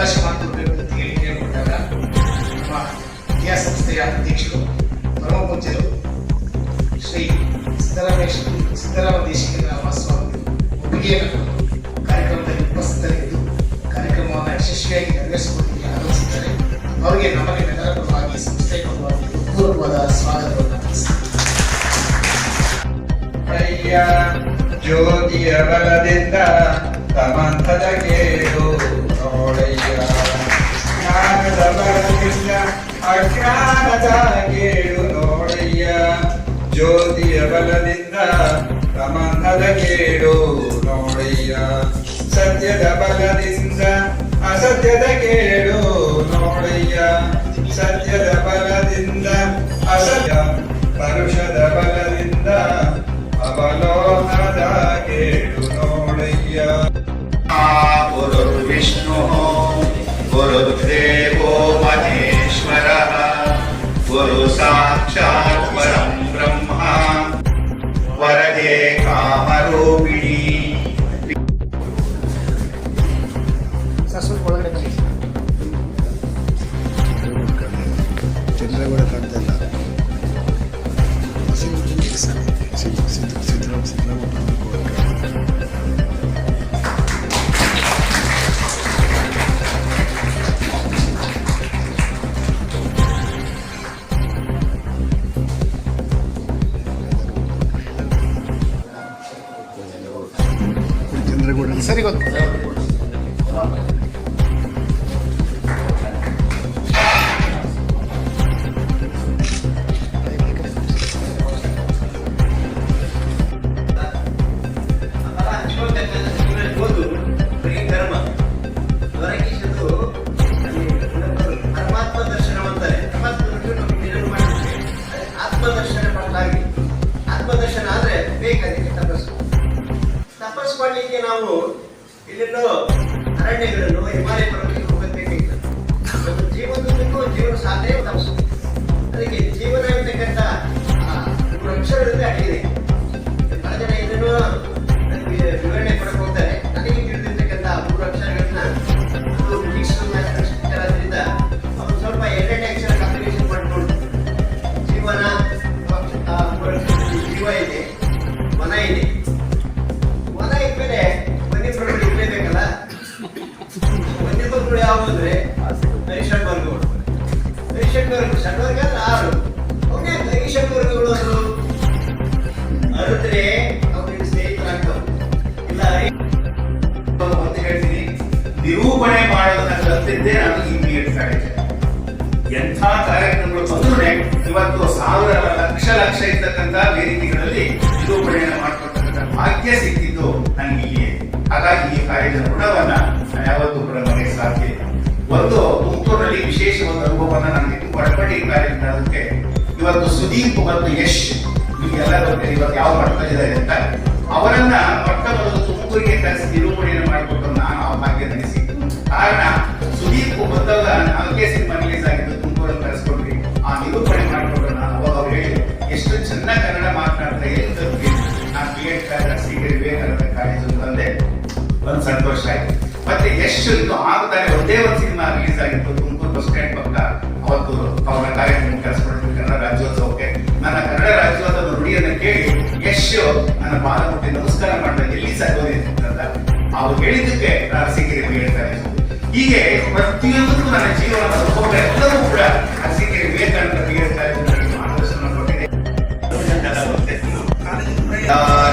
ಅವಕಾಶ ಮಾಡಿಕೊಡ್ಬೇಕು ಅಂತ ಹೇಳಿಕೆ ಕೊಟ್ಟಾಗ ನಮ್ಮ ವಿದ್ಯಾಸಂಸ್ಥೆಯ ಅಧ್ಯಕ್ಷರು ಪರಮಪೂಜ್ಯರು ಶ್ರೀ ಸಿದ್ದರಾಮೇಶ್ ಸಿದ್ದರಾಮ ದೇಶಿಕರ ವಾಸವಾಗಿ ಒಪ್ಪಿಗೆ ಕಾರ್ಯಕ್ರಮದಲ್ಲಿ ಉಪಸ್ಥಿತರಿದ್ದು ಕಾರ್ಯಕ್ರಮವನ್ನು ಯಶಸ್ವಿಯಾಗಿ ನೆರವೇರಿಸಿಕೊಳ್ಳಿ ಆರಂಭಿಸಿದ್ದಾರೆ ಅವರಿಗೆ ನಮಗೆ ಪರವಾಗಿ ಸಂಸ್ಥೆ ಪರವಾಗಿ ಪೂರ್ವವಾದ ಸ್ವಾಗತವನ್ನು ಅಯ್ಯ ಜ್ಯೋತಿಯ ಬಲದಿಂದ ತಮಂತದ ಕೇಳು, ನೋಡೆ. ಜ್ಞಾನದ ಬರಲಿಲ್ಲ ಅಜ್ಞಾನದ ಕೇಳು ನೋಡಯ್ಯ ಜ್ಯೋತಿಯ ಬಲದಿಂದ ಪ್ರಮಾಣದ ಕೇಳು ನೋಡಯ್ಯ ಸತ್ಯದ ಬಲದಿಂದ ಅಸತ್ಯದ ಕೇಳು ನೋಡಯ್ಯ ಸತ್ಯದ ಬಲದಿಂದ ಅಸತ್ಯ ಪರುಷದ ಬಲದಿಂದ ಅವಲೋಕದ ಕೇಳು ನೋಡಯ್ಯ ಆ ಗುರು ವಿಷ್ಣು गुरुर्देवो महेश्वरः गुरु సరికొత్త ಇಮಿಡಿಯೇಟ್ ಕಾಲೇಜ್ ಎಂಥ ಕಾರ್ಯಕ್ರಮಗಳು ಬಂದ್ರೆ ಇವತ್ತು ಸಾವಿರ ಲಕ್ಷ ಲಕ್ಷ ಇರ್ತಕ್ಕಂಥ ವೇದಿಕೆಗಳಲ್ಲಿ ನಿರೂಪಣೆಯನ್ನು ಮಾಡ್ತಕ್ಕಂಥ ಭಾಗ್ಯ ಸಿಕ್ಕಿದ್ದು ನನಗೆ ಹಾಗಾಗಿ ಈ ಕಾರ್ಯದ ಋಣವನ್ನ ನಾನು ಯಾವತ್ತೂ ಕೂಡ ಸಾಧ್ಯ ಇಲ್ಲ. ಒಂದು ತುಮಕೂರಿನಲ್ಲಿ ವಿಶೇಷ ಒಂದು ಅನುಭವವನ್ನ ನನಗೆ ಕಾಲೇಜ್ ಮಾಡೋದಕ್ಕೆ ಇವತ್ತು ಸುದೀಪ್ ಮತ್ತು ಯಶ್ ನಿಮಗೆಲ್ಲ ಗೊತ್ತಿದೆ ಇವತ್ತು ಯಾವ ಮಟ್ಟದಲ್ಲಿದ್ದಾರೆ ಅಂತ. ಅವರನ್ನ ಮೊಟ್ಟ ಮೊದಲು ತುಮಕೂರಿಗೆ ಕರೆಸಿ ನಿರೂಪಣೆಯನ್ನು ಮಾಡಿಕೊಟ್ಟು ನಾನು ಆ ಭಾಗ್ಯ ಕಾರಣ ಬಂದಾಗ ನಾವು ಕೆ ಸಿನಿಮಾ ರಿಲೀಸ್ ಆಗಿದ್ದು ತುಮಕೂರಲ್ಲಿ ಕರೆಸ್ಕೊಂಡ್ರಿ ಆ ನಿರೂಪಣೆ ಮಾಡಿಕೊಂಡು ನಾನು, ಅವಾಗ ಅವ್ರು ಹೇಳಿ ಎಷ್ಟು ಚೆನ್ನಾಗಿ ಕನ್ನಡ ಮಾತನಾಡ್ತಾ ಎಲ್ಲಿ ನಾನು B Ed college C D Vivekananda college ಒಂದು ಸಂತೋಷ ಆಯ್ತು. ಮತ್ತೆ ಎಷ್ಟು ಇದು ಆಗ್ತಾರೆ, ಒಂದೇ ಒಂದು ಸಿನಿಮಾ ರಿಲೀಸ್ ಆಗಿತ್ತು, ತುಮಕೂರು ಬಸ್ ಸ್ಟ್ಯಾಂಡ್ ಪಕ್ಕ. ಅವತ್ತು ಅವರ ಕಾರ್ಯಕ್ರಮ ಕರೆಸ್ಕೊಂಡಿದ್ದು ಕನ್ನಡ ರಾಜ್ಯೋತ್ಸವಕ್ಕೆ. ನನ್ನ ಕನ್ನಡ ರಾಜ್ಯೋತ್ಸವದ ನುಡಿಯನ್ನು ಕೇಳಿ ಯಶ್ ನನ್ನ ಬಾಲ ಮುಟ್ಟಿ ನಮಸ್ಕಾರ ಮಾಡಿದ ಎಲ್ಲಿ ಸಾಗೋದಿ ಅಂತ? ಅವ್ರು ಹೇಳಿದ್ದಕ್ಕೆ ನಾನು ಸಿಕ್ಕಿರಿ ಹೇಳ್ತಾರೆ ಹೀಗೆ ಪ್ರತಿಯೊಂದು ನನ್ನ ಜೀವನದ ಅನುಭವ ಎಲ್ಲವೂ ಕೂಡ ಅದಕ್ಕೆ ವಿವೇಕಾನಂದ ತೆಗೆದುತ್ತಾರೆ ಮಾರ್ಗದರ್ಶನ ಕೊಟ್ಟಿದೆ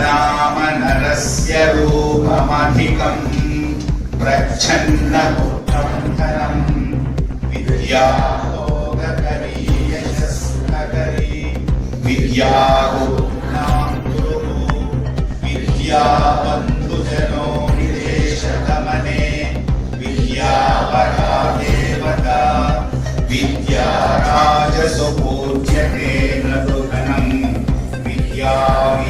ನಾಮ ನರಸ್ಯ ರೂಪಮಧಿಕಂ ಪ್ರಚ್ಛನ್ನ ಬುದ್ಧವಂತರಂ ವಿದ್ಯಾ ಯೋಗಕರಿ ಯಶಸ್ಕರಿ ವಿದ್ಯಾ ಗುರುನಾಂ ವಿದ್ಯಾ विद्याराजसु पूज्यते न तु धनम् विद्याविहीनत्वशुः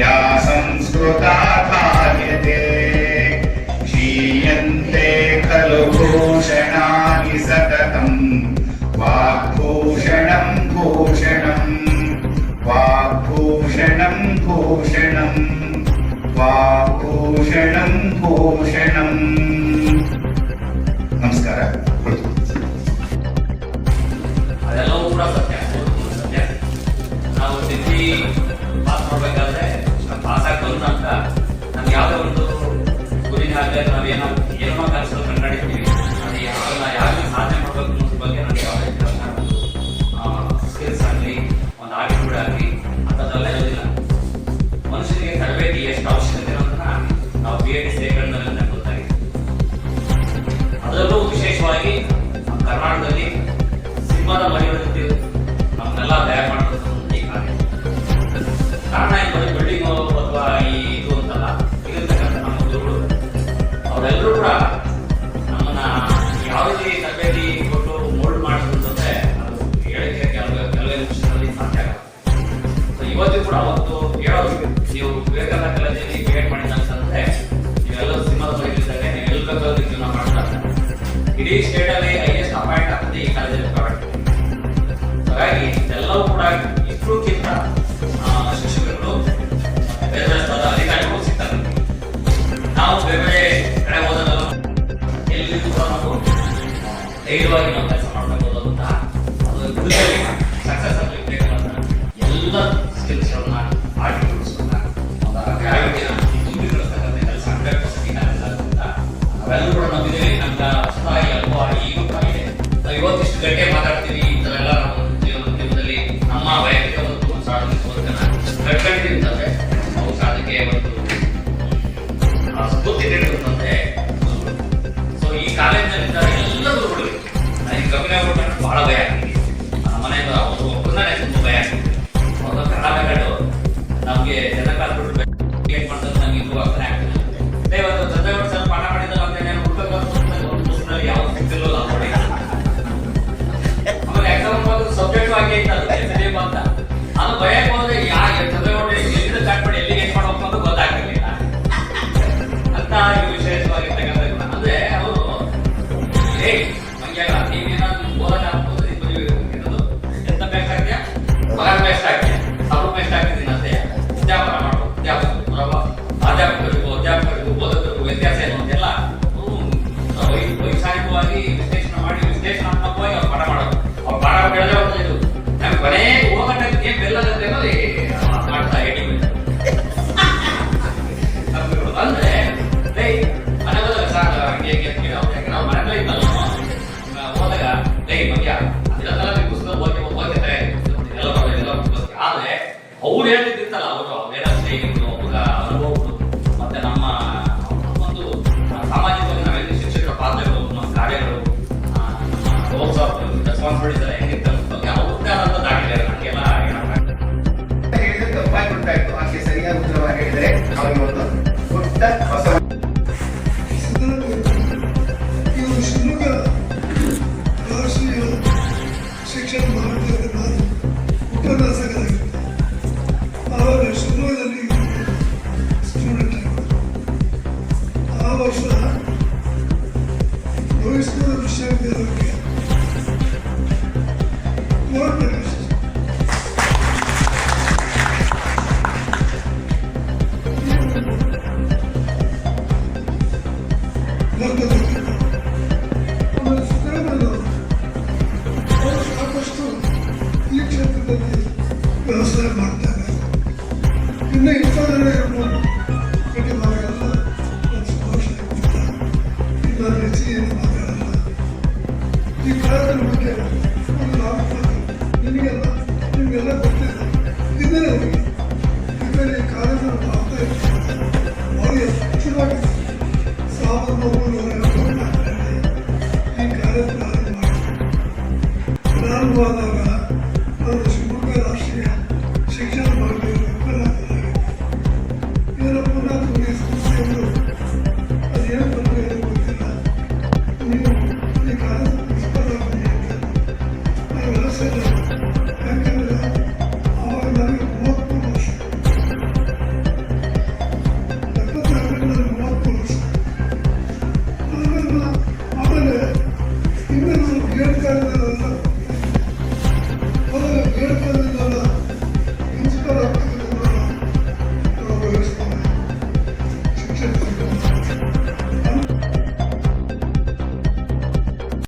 या संस्कृता धार्यते क्षीयन्ते खलु भूषणानि सततम् वाग्भूषणम् भूषणम् वाग्भूषणम् भूषणम् वाग्भूषणम् भूषणम् like ಈ ಕಾಲದಲ್ಲಿ ಹುಡುಗಿ ಒಂದು ನಿಮಗೆಲ್ಲ ನಿಮಗೆಲ್ಲ ಗೊತ್ತಿದೆ ಇದೇ ಹುಡುಗಿ ಇದರಲ್ಲಿ ಈ ಕಾಲೇಜನ್ನು ಮಾಡ್ತಾ ಇದ್ದಾರೆ ಅವರಿಗೆ ಹೆಚ್ಚಿನಾಗಿ ಸಾವಿರದ ಈ ಕಾಲೇಜ್ ನಾನು ಮಾಡಿದ್ದೆ